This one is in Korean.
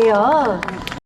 드릴게요.